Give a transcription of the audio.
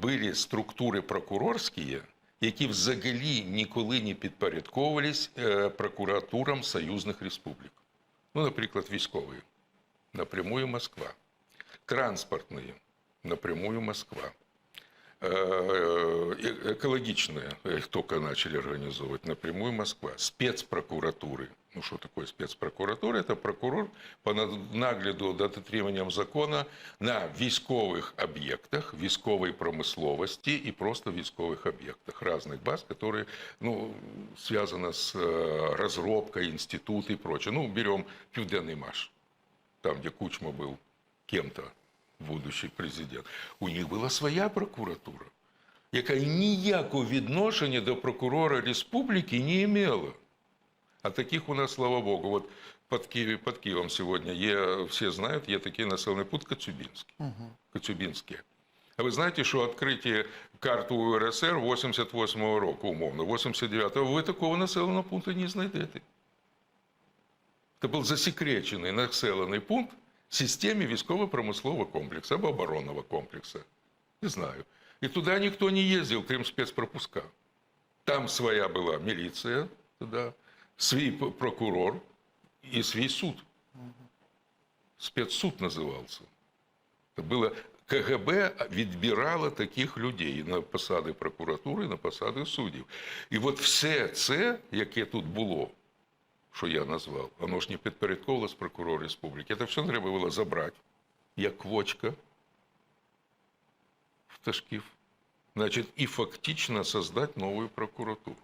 були структури прокурорські, які взагалі ніколи не підпорядковувались е, прокуратурам союзних республік. Ну, наприклад, військові. Напрямую Москва. Транспортные. Напрямую Москва. Э, э, Экологичные, их только начали организовывать, напрямую Москва. Спецпрокуратуры. Ну, что такое спецпрокуратура? Это прокурор по на- нагляду над дотриманням закона на військових об'єктах, військової промисловості і просто військових об'єктах разных баз, которые ну, связаны с э, разработкой, институты и прочее. Ну, берем Південний Маш там, где Кучма был кем-то, будущий президент, у них була своя прокуратура, яка ніякого відношення до прокурора республіки не имела. А таких у нас, слава Богу, вот под, Киев, под Киевом сегодня, є, все знают, є такий населений пункт Коцюбинский. Коцюбинське. А ви знаєте, що відкриті карту УРСР 88-го року, умовно, 89-го, ви такого населеного пункту не знайдете. Це був засекречений населений пункт системі військово-промислового комплексу або оборонного комплексу. Не знаю. І туди ніхто не їздив, крім спецпропуска. Там своя була міліція, туди, свій прокурор і свій суд. Спецсуд називався. Це було КГБ відбирало таких людей на посади прокуратури, на посади суддів. І от все це, яке тут було, що я назвав, воно ж не підпорядковувалось прокурору республіки. Це все треба було забрати, як квочка в Ташків. Значить, і фактично создать нову прокуратуру.